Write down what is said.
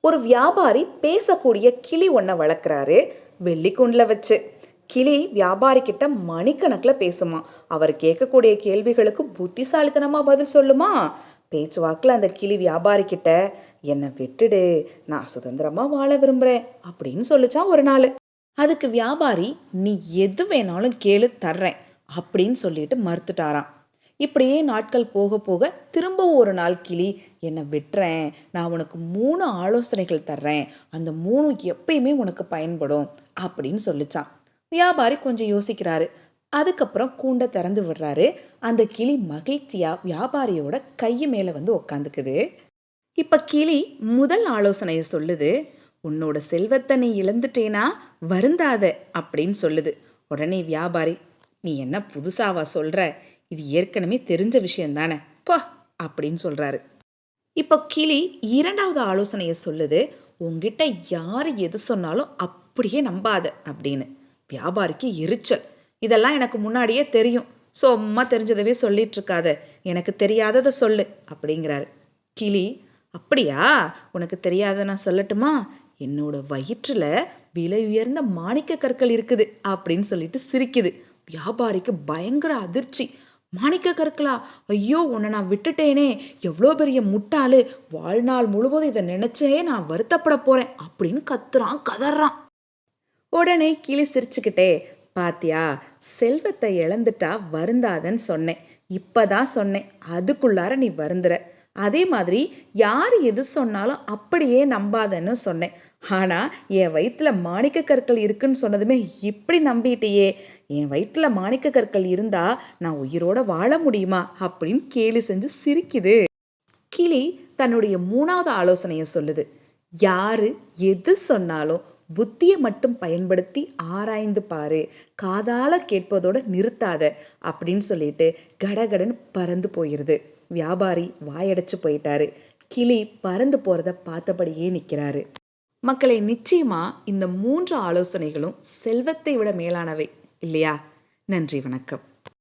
ஒரு வியாபாரி பேசக்கூடிய கிளி ஒன்றை வளர்க்குறாரு வெள்ளிக்குண்டில் வச்சு. கிளி வியாபாரிக்கிட்ட மணிக்கணக்கில் பேசுமா. அவர் கேட்கக்கூடிய கேள்விகளுக்கு புத்திசாலித்தனமாக பதில் சொல்லுமா. பேச்சுவாக்கில் அந்த கிளி வியாபாரி கிட்ட என்னை விட்டுடு நான் சுதந்திரமாக வாழ விரும்புகிறேன் அப்படின்னு சொல்லிச்சான் ஒரு நாள். அதுக்கு வியாபாரி நீ எது வேணாலும் கேளு தர்றேன் அப்படின்னு சொல்லிட்டு மறுத்துட்டாராம். இப்படியே நாட்கள் போக போக திரும்ப ஒரு நாள் கிளி என்னை விட்டுறேன். நான் உனக்கு மூணு ஆலோசனைகள் தர்றேன். அந்த மூணு எப்பயுமே உனக்கு பயன்படும். அப்படின்னு சொல்லிச்சான். வியாபாரி கொஞ்சம் யோசிக்கிறாரு. அதுக்கப்புறம் கூண்டை திறந்து விடுறாரு. அந்த கிளி மகிழ்ச்சியா வியாபாரியோட கையை மேலே வந்து உக்காந்துக்குது. இப்போ கிளி முதல் ஆலோசனையை சொல்லுது. உன்னோட செல்வத்தை நீ இழந்துட்டேனா? வருந்தாத. அப்படின்னு சொல்லுது. உடனே வியாபாரி நீ என்ன புதுசாவா சொல்ற? இது ஏற்கனவே தெரிஞ்ச விஷயந்தானே பா போ அப்படின்னு சொல்றாரு. இப்போ கிளி இரண்டாவது ஆலோசனையை சொல்லுது உங்ககிட்ட யார் எது சொன்னாலும் அப்படியே நம்பாத அப்படின்னு. வியாபாரிக்கு எரிச்சல். இதெல்லாம் எனக்கு முன்னாடியே தெரியும். ஸோ அம்மா தெரிஞ்சதவே சொல்லிட்டு இருக்காத எனக்கு தெரியாததை சொல்லு அப்படிங்கிறாரு. கிளி அப்படியா? உனக்கு தெரியாத நான் சொல்லட்டுமா? என்னோட வயிற்றில் விலை உயர்ந்த மாணிக்க கற்கள் இருக்குது அப்படின்னு சொல்லிட்டு சிரிக்குது. வியாபாரிக்கு பயங்கர அதிர்ச்சி. மாணிக்க கற்களா ஐயோ உன்னை நான் விட்டுட்டேனே எவ்வளோ பெரிய முட்டாளு வாழ்நாள் முழுவதும் இதை நினைச்சே நான் வருத்தப்பட போறேன் அப்படின்னு கத்துறான் கதறான். உடனே கிளி சிரிச்சுக்கிட்டே பாத்தியா செல்வத்தை இழந்துட்டா வருந்தாதன்னு சொன்னேன் இப்பதான் சொன்னேன் அதுக்குள்ளார நீ வருந்துற. அதே மாதிரி யார் எது சொன்னாலும் அப்படியே நம்பாதன்னு சொன்னேன். ஆனால் என் வயிற்றில் மாணிக்க கற்கள் இருக்குன்னு சொன்னதுமே இப்படி நம்பிட்டியே. என் வயிற்றில் மாணிக்க கற்கள் இருந்தால் நான் உயிரோட வாழ முடியுமா அப்படின்னு கேலி செஞ்சு சிரிக்குது. கிளி தன்னுடைய மூணாவது ஆலோசனையை சொல்லுது. யாரு எது சொன்னாலும் புத்தியை மட்டும் பயன்படுத்தி ஆராய்ந்து பாரு. காதால கேட்பதோட நிறுத்தாத அப்படின்னு சொல்லிட்டு கடகடன் பறந்து போயிருது. வியாபாரி வாயடைச்சு போயிட்டாரு. கிளி பறந்து போறத பார்த்தபடியே நிற்கிறாரு மக்களை நிச்சயமா இந்த மூன்று ஆலோசனைகளும் செல்வத்தை விட மேலானவை இல்லையா? நன்றி வணக்கம்.